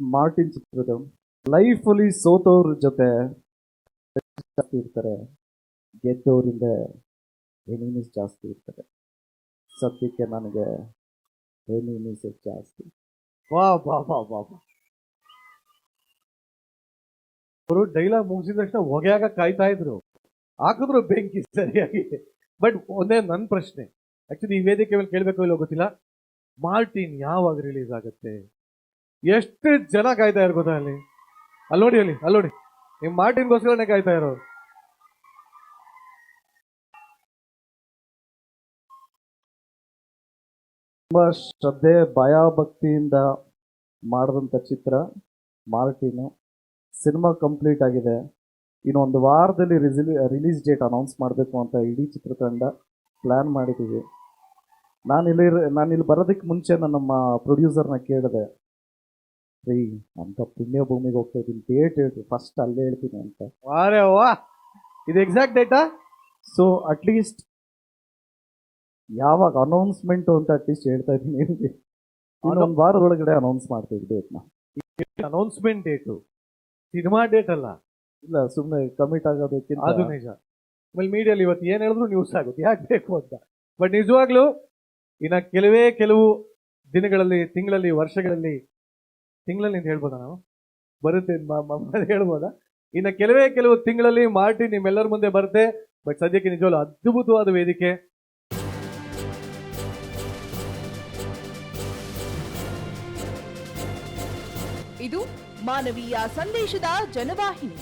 Martin ಚಿತ್ರದ ಲೈಫಲ್ಲಿ ಸೋತವ್ರ ಜೊತೆ ಜಾಸ್ತಿ ಇರ್ತಾರೆ. ಗೆದ್ದವರಿಂದ ಎನಿಮೀಸ್ ಜಾಸ್ತಿ ಇರ್ತಾರೆ ಸದ್ಯಕ್ಕೆ ನನಗೆ ಎನಿಮೀಸ್ ಜಾಸ್ತಿ. ವಾ ವಾ ವಾ ವಾ ವಾ. ಅವರು ಡೈಲಾಗ್ ಮುಗಿಸಿದ ತಕ್ಷಣ ಹೊಗೆಯಾಗ ಕಾಯ್ತಾ ಇದ್ರು. ಹಾಕಿದ್ರು ಬೆಂಕಿ ಸರಿಯಾಗಿ. ಬಟ್ ಒಂದೇ ನನ್ನ ಪ್ರಶ್ನೆ. ಆಕ್ಚುಲಿ ಈ ವೇದಿಕೆ ಮೇಲೆ ಕೇಳಬೇಕು ಇಲ್ಲೋ ಗೊತ್ತಿಲ್ಲ. ಮಾರ್ಟಿನ್ ಯಾವಾಗ ರಿಲೀಸ್ ಆಗುತ್ತೆ? ಎಷ್ಟು ಜನ ಕಾಯ್ತಾ ಇರ್ ಗೊತ್ತಾ ಅಲ್ಲಿ? ಅಲ್ಲಿ ನೋಡಿ ಅಲ್ಲಿ ಅಲ್ಲಿ ನೋಡಿ. ನಿಮ್ ಮಾರ್ಟಿನ್ಗೋಸ್ಕರನೇ ಕಾಯ್ತಾ ಇರೋರು. ತುಂಬ ಶ್ರದ್ಧೆ ಭಯ ಭಕ್ತಿಯಿಂದ ಮಾಡಿದಂಥ ಚಿತ್ರ ಮಾರ್ಟಿನು. ಸಿನಿಮಾ ಕಂಪ್ಲೀಟ್ ಆಗಿದೆ. ಇನ್ನೊಂದು ವಾರದಲ್ಲಿ ರಿಲೀಸ್ ಡೇಟ್ ಅನೌನ್ಸ್ ಮಾಡಬೇಕು ಅಂತ ಇಡೀ ಚಿತ್ರತಂಡ ಪ್ಲ್ಯಾನ್ ಮಾಡಿದ್ದೀವಿ. ನಾನಿಲ್ಲಿ ನಾನಿಲ್ಲಿ ಬರೋದಕ್ಕೆ ಮುಂಚೆ ನಾನು ನಮ್ಮ ಪ್ರೊಡ್ಯೂಸರ್ನ ಕೇಳಿದೆ. ರೀ ಅಂತ ಪುಣ್ಯ ಭೂಮಿಗೆ ಹೋಗ್ತಾ ಇದ್ದೀನಿ. ಡೇಟ್ ಹೇಳ್ರಿ ಫಸ್ಟ್ ಅಲ್ಲೇ ಹೇಳ್ತೀನಿ ಅಂತ. ವಾರೇ ವಾ ಇದು ಎಕ್ಸಾಕ್ಟ್ ಡೇಟಾ ಸೊ ಅಟ್ಲೀಸ್ಟ್ ಯಾವಾಗ ಅನೌನ್ಸ್ಮೆಂಟ್ ಅಂತ ಅಟ್ಲೀಸ್ಟ್ ಹೇಳ್ತಾ ಇದ್ದೀನಿ ನಿಮಗೆ. ಇನ್ನೊಂದು ವಾರದೊಳಗಡೆ ಅನೌನ್ಸ್ ಮಾಡ್ತೀವಿ ಡೇಟ್ನ ಅನೌನ್ಸ್ಮೆಂಟ್ ಡೇಟು ಸಿನಿಮಾ ಡೇಟ್ ಅಲ್ಲ? ಇಲ್ಲ ಸುಮ್ಮನೆ ಕಮಿಟ್ ಆಗೋದಕ್ಕಿಂತ ಅದು ನಿಜ. ಆಮೇಲೆ ಮೀಡಿಯಲ್ಲಿ ಇವತ್ತು ಏನು ಹೇಳಿದ್ರು ನ್ಯೂಸ್ ಆಗುತ್ತೆ. ಯಾಕೆ ಬೇಕು ಅಂತ. ಬಟ್ ನಿಜವಾಗ್ಲೂ ಇನ್ನು ಕೆಲವೇ ಕೆಲವು ದಿನಗಳಲ್ಲಿ ತಿಂಗಳಲ್ಲಿ ವರ್ಷಗಳಲ್ಲಿ ತಿಂಗಳಲ್ಲಿ ಹೇಳ್ಬೋದಾ ನಾವು? ಬರುತ್ತೆ ಹೇಳ್ಬೋದಾ? ಇನ್ನು ಕೆಲವೇ ಕೆಲವು ತಿಂಗಳಲ್ಲಿ ಮಾರ್ಟಿ ನಿಮ್ಮೆಲ್ಲರ ಮುಂದೆ ಬರುತ್ತೆ. ಬಟ್ ಸದ್ಯಕ್ಕೆ ನಿಜವಾಗ್ಲೂ ಅದ್ಭುತವಾದ ವೇದಿಕೆ. ಇದು ಮಾನವೀಯ ಸಂದೇಶದ ಜನವಾಹಿನಿ.